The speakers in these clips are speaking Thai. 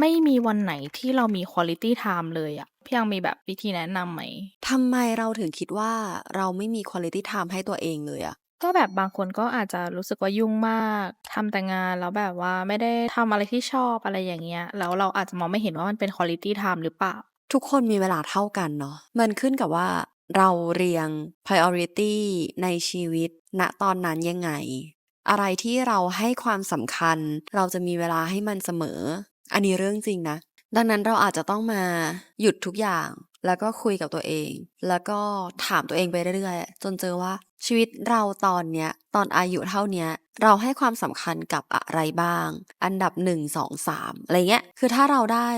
ไม่มีวันไหนที่เรามี quality time เลยอะพี่ยังมีแบบวิธีแนะนำไหม?ทำไมเราถึงคิดว่าเราไม่มี quality time ให้ตัวเองเลยอะ?ก็แบบบางคนก็อาจจะรู้สึกว่ายุ่งมากทำแต่งานแล้วแบบว่าไม่ได้ทำอะไรที่ชอบอะไรอย่างเงี้ย แล้วเราอาจจะมองไม่เห็นว่ามันเป็น quality time หรือเปล่า?ทุกคนมีเวลาเท่ากันเนาะมันขึ้นกับว่าเราเรียง priority ในชีวิต ณตอนนั้นยังไง อะไรที่เราให้ความสำคัญ เราจะมีเวลาให้มันเสมอ อันนี้เรื่องจริงนะ ดังนั้นเราอาจจะต้องมาหยุดทุกอย่าง แล้วก็คุยกับตัวเอง แล้วก็ถามตัวเองไปเรื่อยๆ จนเจอว่าชีวิตเราตอนเนี้ย ตอนอายุเท่าเนี้ย เราให้ความสำคัญกับอะไรบ้าง อันดับ1 2 3อะไรเงี้ย คือถ้าเราได้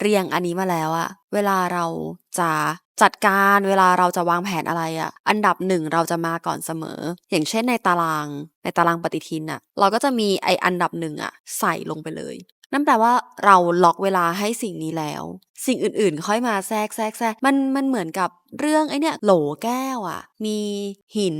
เรียงอันนี้มาแล้วอะเวลาเราจะจัดการเวลาเราจะวางแผนอะไรอะอันดับ1เราจะมาก่อนเสมอ อย่างเช่นในตารางในตารางปฏิทินน่ะเราก็จะมีไออันดับ1อะใส่ลงไปเลย นั่นแปลว่าเราล็อกเวลาให้สิ่งนี้แล้ว สิ่งอื่นๆ ค่อยมาแทรกๆๆมันมันเหมือนกับเรื่องไอ้เนี่ยโหลแก้วอะมีหิน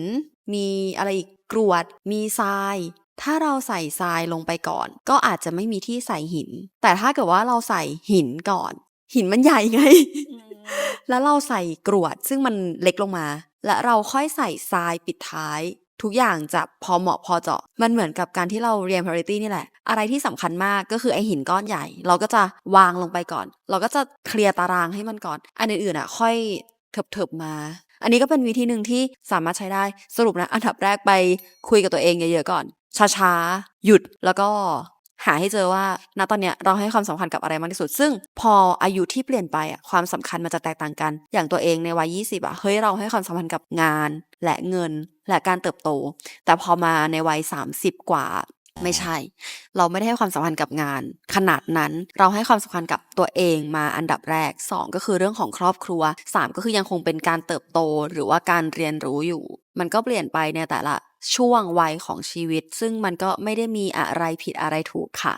มีอะไรอีกกรวด มีทรายถ้าเราใส่ทรายลงไปก่อน ก็อาจจะไม่มีที่ใส่หิน แต่ถ้าเกิดว่าเราใส่หินก่อน หินมันใหญ่ไงอืมแล้วเราใส่กรวดซึ่งมันเล็กลงมา และเราค่อยใส่ทรายปิดท้าย ทุกอย่างจะพอเหมาะพอเจาะ มันเหมือนกับการที่เราเรียง priority นี่แหละ อะไรที่สำคัญมากก็คือไอหินก้อนใหญ่ เราก็จะวางลงไปก่อน เราก็จะเคลียร์ตารางให้มันก่อน อันอื่นๆอะค่อยเถิบๆมา อันนี้ก็เป็นวิธีหนึ่งที่สามารถใช้ได้ สรุปนะ อันดับแรกไปคุยกับตัวเองเยอะๆก่อน ช้าๆ หยุดแล้วก็ หาให้เจอว่าณตอนเนี้ยเราให้ความสำคัญกับอะไรมากที่สุด ซึ่งพออายุที่เปลี่ยนไปอะความสำคัญมันจะแตกต่างกัน อย่างตัวเองในวัย 20อะเฮ้ยเราให้ความสำคัญกับงาน และเงินและการเติบโต แต่พอมาในวัย 30 กว่าไม่ใช่ เราไม่ได้ให้ความสำคัญกับงาน ขนาดนั้นเราให้ความสำคัญกับตัวเองมาอันดับแรก 2 ก็คือเรื่องของครอบครัว 3 ก็คือยังคงเป็นการเติบโตหรือว่าการเรียนรู้อยู่ มันก็เปลี่ยนไปในแต่ละ ช่วงวัยของชีวิต ซึ่งมันก็ไม่ได้มีอะไรผิดอะไรถูกค่ะ